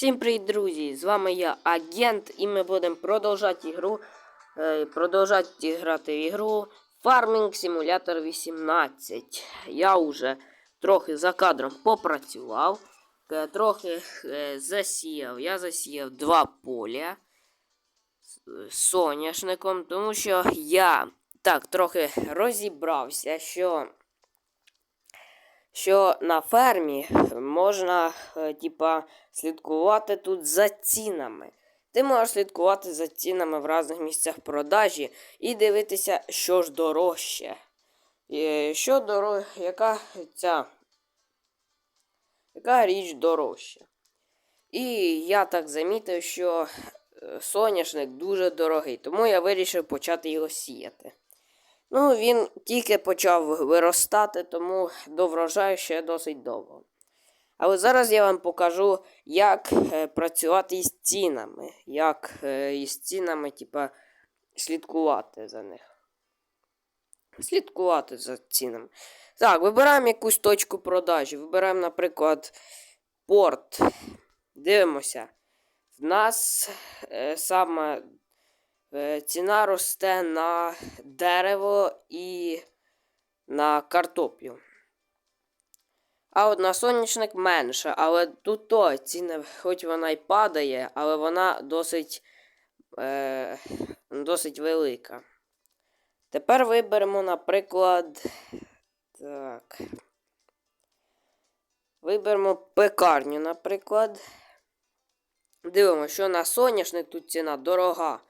Всім привіт, друзі! З вами я, агент, і ми будемо продовжати ігру. Е, продовжати грати в ігру Farming Simulator 18. Я вже трохи за кадром попрацював, е, трохи е, засіяв. Я засіяв два поля з з соняшником, тому що я так трохи розібрався, що що на фермі можна, е, типа, слідкувати тут за цінами. Ти можеш слідкувати за цінами в різних місцях продажі і дивитися, що ж дорожче. Е, Що доро... яка ця. Яка річ дорожча. І я так замітив, що е, соняшник дуже дорогий, тому я вирішив почати його сіяти. Ну, він тільки почав виростати, тому до врожаю ще досить довго. Але зараз я вам покажу, як е, працювати із цінами. Як е, із цінами, типа, слідкувати за них. Слідкувати за цінами. Так, вибираємо якусь точку продажі. Вибираємо, наприклад, порт. Дивимося. В нас е, саме ціна росте на дерево і на картоплю. А от на соняшник менше. Але тут то ціна, хоч вона й падає, але вона досить, е, досить велика. Тепер виберемо, наприклад. Так. Виберемо пекарню, наприклад. Дивимося, що на соняшник тут ціна дорога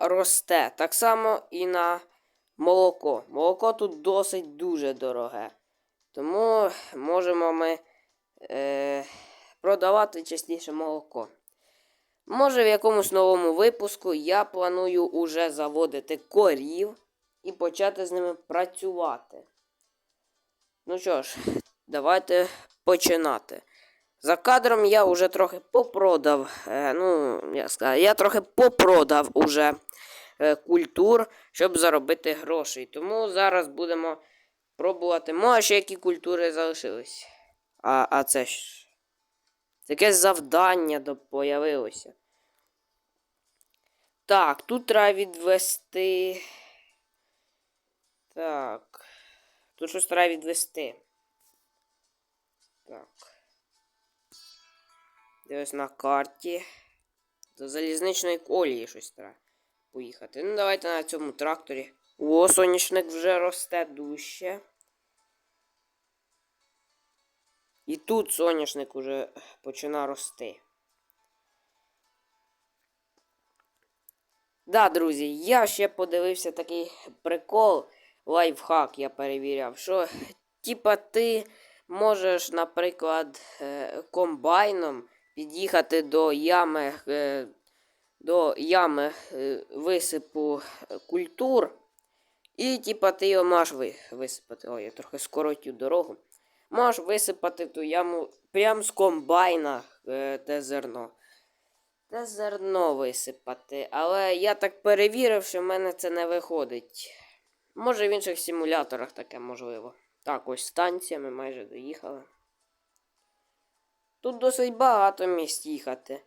росте. Так само і на молоко. Молоко тут досить дуже дороге. Тому можемо ми е, продавати частіше молоко. Може, в якомусь новому випуску я планую уже заводити корів і почати з ними працювати. Ну що ж, давайте починати. За кадром я вже трохи попродав. Е, ну, як сказати, я трохи попродав уже е, культур, щоб заробити грошей. Тому зараз будемо пробувати. Може, ще які культури залишились. А а це ж. Таке завдання появилося. Так, тут треба відвести. Так. Тут щось треба відвести. Так. Дивись на карті. До залізничної колії щось треба поїхати. Ну, давайте на цьому тракторі. О, соняшник вже росте дужче. І тут соняшник уже починає рости. Да, друзі, я ще подивився такий прикол, лайфхак я перевіряв, що, типа, ти можеш, наприклад, е, комбайном під'їхати до ями е, до ями е, висипу культур. І, типа, ти його можеш висипати. Ой, я трохи скоротю дорогу. Можеш висипати ту яму прямо з комбайна е, те зерно. Те зерно висипати. Але я так перевірив, що в мене це не виходить. Може в інших симуляторах таке можливо. Так, ось станція, ми майже доїхали. Тут досить багато місць їхати.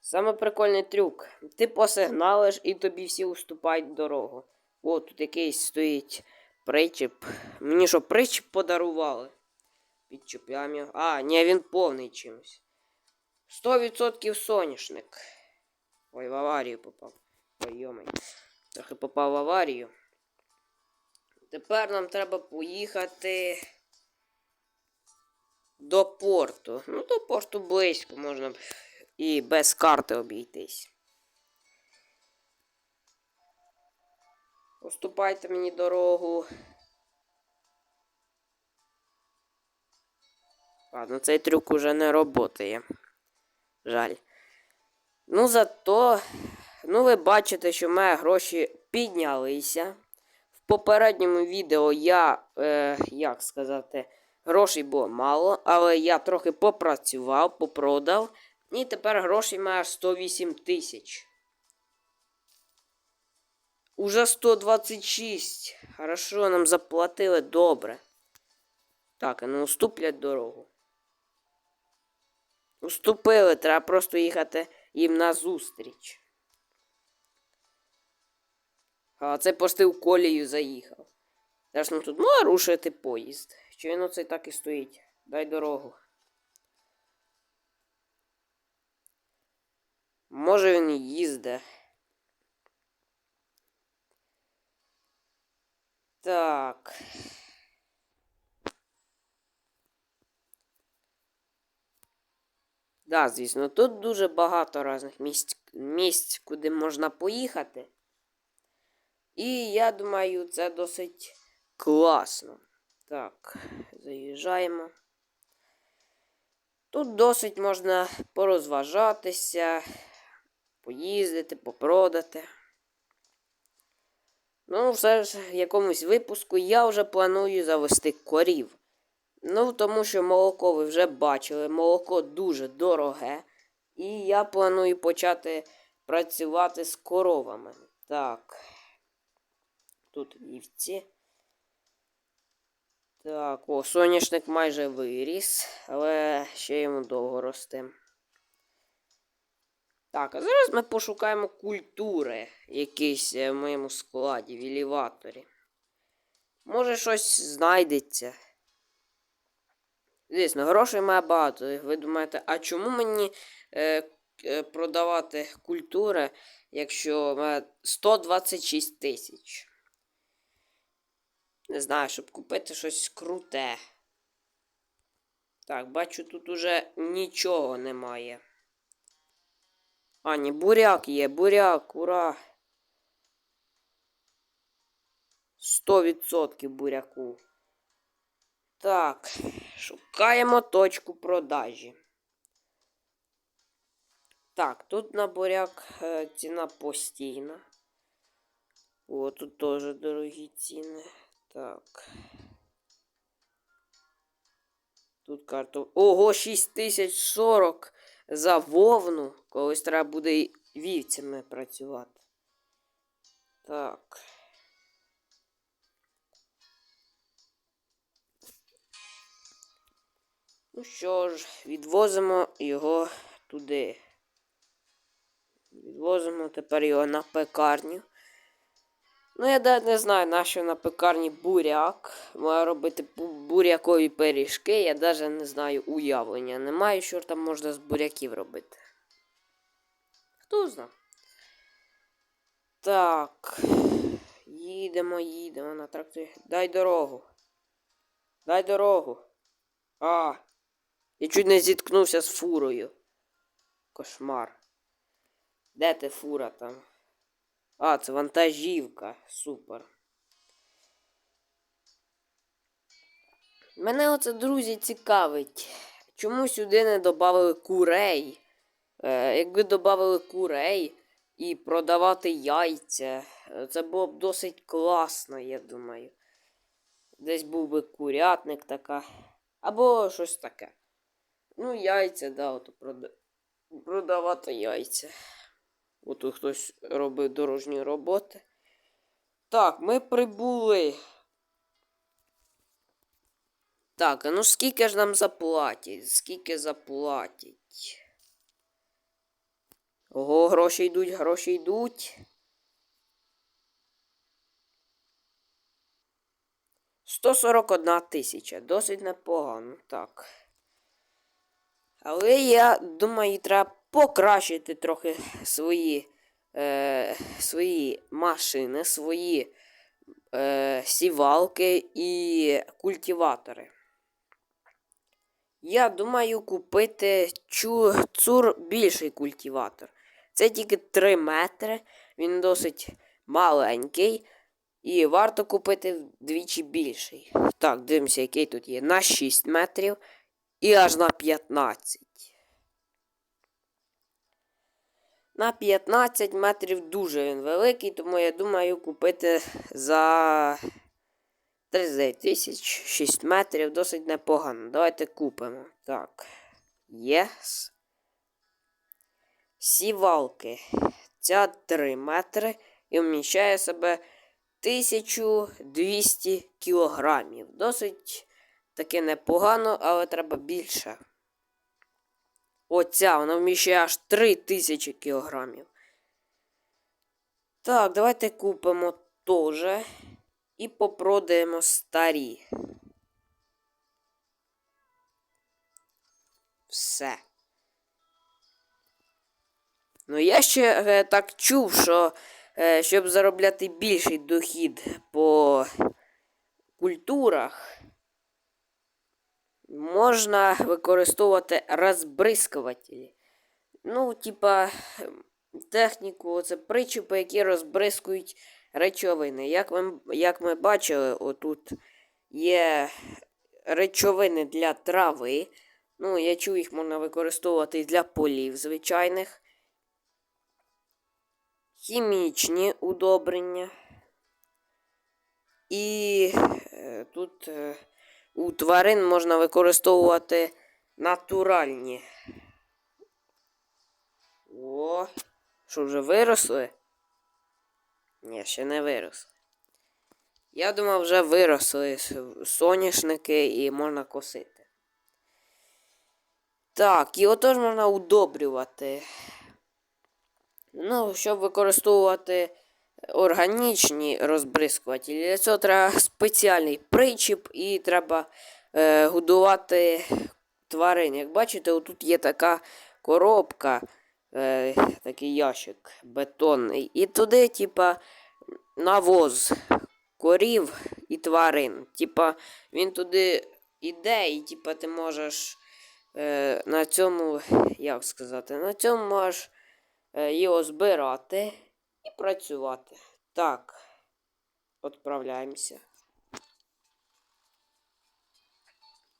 Саме прикольний трюк. Ти посигналиш і тобі всі уступають дорогу. О, тут якийсь стоїть причіп. Мені що, причіп подарували? Підчіпляємо його. А, ні, він повний чимось. 100% соняшник. Ой, в аварію попав. Ой. Трохи попав в аварію. Тепер нам треба поїхати до порту. Ну, до порту близько можна і без карти обійтись. Уступайте мені дорогу. Ладно, цей трюк уже не роботає. Жаль. Ну, зато, ну, ви бачите, що в мене гроші піднялися. В попередньому відео я, е, як сказати, Грошей було мало, але я трохи попрацював, попродав. І тепер грошей має 108 тисяч. Уже 126. Хорошо, нам заплатили добре. Так, ну уступлять дорогу. Уступили, треба просто їхати їм назустріч. А це пошти в колію заїхав. Теж ну тут може рушити поїзд. Чи він оце так і стоїть? Дай дорогу. Може він їзде. Так. Да, звісно, тут дуже багато різних місць, місць, куди можна поїхати. І я думаю, це досить класно. Так, заїжджаємо. Тут досить можна порозважатися, поїздити, попродати. Ну, все ж в якомусь випуску я вже планую завести корів. Ну, тому що молоко ви вже бачили, молоко дуже дороге. І я планую почати працювати з коровами. Так. Тут вівці. Так, о, соняшник майже виріс, але ще йому довго рости. Так, а зараз ми пошукаємо культури якісь е, в моєму складі, в елеваторі. Може щось знайдеться. Звісно, грошей має багато. Ви думаєте, а чому мені е, е, продавати культури, якщо в 126 тисяч? Не знаю, щоб купити щось круте. Так, бачу, тут уже нічого немає. А, ні, буряк є, буряк, ура. 100% буряку. Так, шукаємо точку продажі. Так, тут на буряк е, ціна постійна. О, тут теж дорогі ціни. Так. Тут карту. Ого, 6040 за вовну. Колись треба буде і вівцями працювати. Так. Ну що ж, відвозимо його туди. Відвозимо тепер його на пекарню. Ну, я навіть не знаю, на що на пекарні буряк. Маю робити бурякові пиріжки. Я навіть не знаю уявлення. Не маю, що там можна з буряків робити. Хто знає? Так. Їдемо, їдемо на тракторі. Дай дорогу. Дай дорогу. А. Я чуть не зіткнувся з фурою. Кошмар. Де ти фура там? А, це вантажівка. Супер. Мене оце, друзі, цікавить. Чому сюди не додали курей? Е, якби додали курей і продавати яйця, е, це було б досить класно, я думаю. Десь був би курятник така. Або щось таке. Ну, яйця, да, прода... продавати яйця. Ото хтось робив дорожні роботи. Так, ми прибули. Так, а ну скільки ж нам заплатять? Скільки заплатять? Ого, гроші йдуть, гроші йдуть. 141 тисяча. Досить непогано, так. Але я думаю, треба покращити трохи свої, е, свої машини, свої е, сівалки і культиватори. Я думаю купити чу, цур більший культиватор. Це тільки 3 метри, він досить маленький. І варто купити вдвічі більший. Так, дивимося, який тут є. На 6 метрів і аж на 15. На 15 метрів дуже він великий, тому я думаю купити за 39 тисяч 6 метрів досить непогано. Давайте купимо. Так. Єс. Сівалки. Ця 3 метри і вміщає себе 1200 кілограмів. Досить таки непогано, але треба більше. Оця, вона вміщає аж 3000 кілограмів. Так, давайте купимо теж і попродаємо старі. Все. Ну, я ще е, так чув, що е, щоб заробляти більший дохід по культурах, можна використовувати розбризкувателі. Ну, типа, техніку, це причіпи, які розбризкують речовини. Як ми, як ми бачили, отут є речовини для трави. Ну, я чув, їх можна використовувати і для полів звичайних. Хімічні удобрення. І е, тут е, у тварин можна використовувати натуральні. О, що вже виросли? Ні, ще не виросли. Я думав, вже виросли соняшники і можна косити. Так, і отож можна удобрювати. Ну, щоб використовувати органічні розбризкувателі, для цього треба спеціальний причіп і треба е, годувати тварин. Як бачите, отут є така коробка, е, такий ящик бетонний. І туди, типа, навоз корів і тварин. Типа, він туди іде, і типа, ти можеш е, на цьому, як сказати, на цьому можеш е, його збирати і працювати. Так, відправляємося.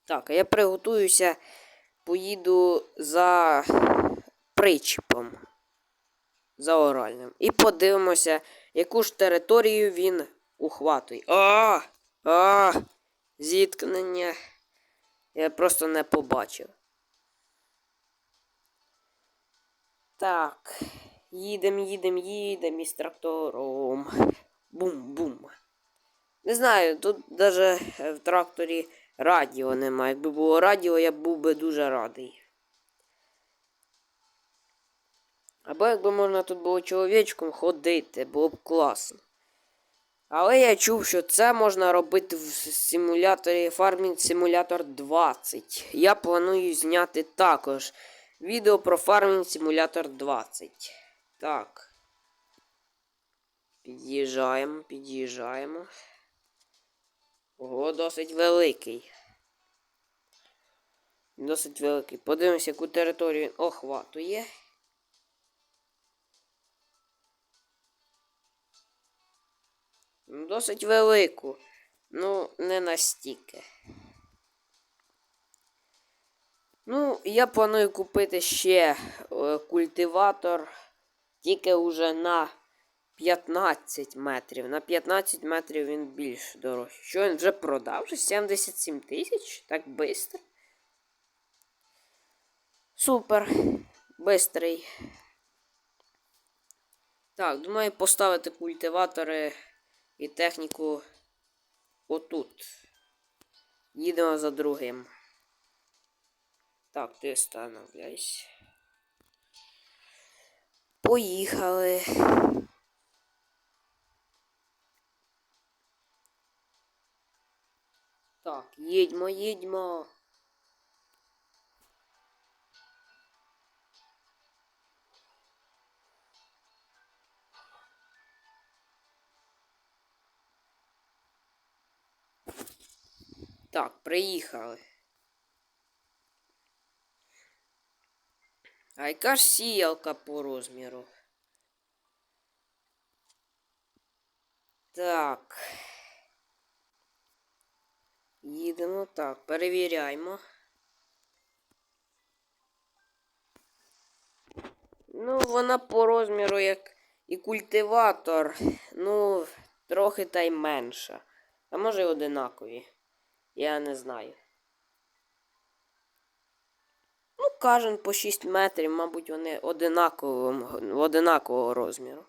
Так, а я приготуюся, поїду за причіпом. За оральним. І подивимося, яку ж територію він ухватує. А! А! Зіткнення. Я просто не побачив. Так. Їдем, їдем, їдем із трактором. Бум-бум. Не знаю, тут навіть в тракторі радіо немає. Якби було радіо, я був би дуже радий. Або якби можна тут було чоловічком ходити, було б класно. Але я чув, що це можна робити в симуляторі Farming Simulator 20. Я планую зняти також відео про Farming Simulator 20. Так. Під'їжджаємо, під'їжджаємо. Ого, досить великий. Досить великий. Подивимося, яку територію він охватує. Досить велику. Ну, не настільки. Ну, я планую купити ще е, культиватор тільки вже на 15 метрів. На 15 метрів він більш дорожчий. Що він вже продав? Вже 77 тисяч? Так швидко. Супер. Бистрий. Так, думаю поставити культиватори і техніку отут. Їдемо за другим. Так, ти встановляйся. Поїхали. Так, їдьмо, їдьмо. Так, приїхали. А яка ж сіялка по розміру? Так. Їдемо так, перевіряємо. Ну, вона по розміру як і культиватор, ну, трохи та й менша. А може й одинакові. Я не знаю. Кожен по 6 метрів, мабуть, вони одинакового, одинакового розміру.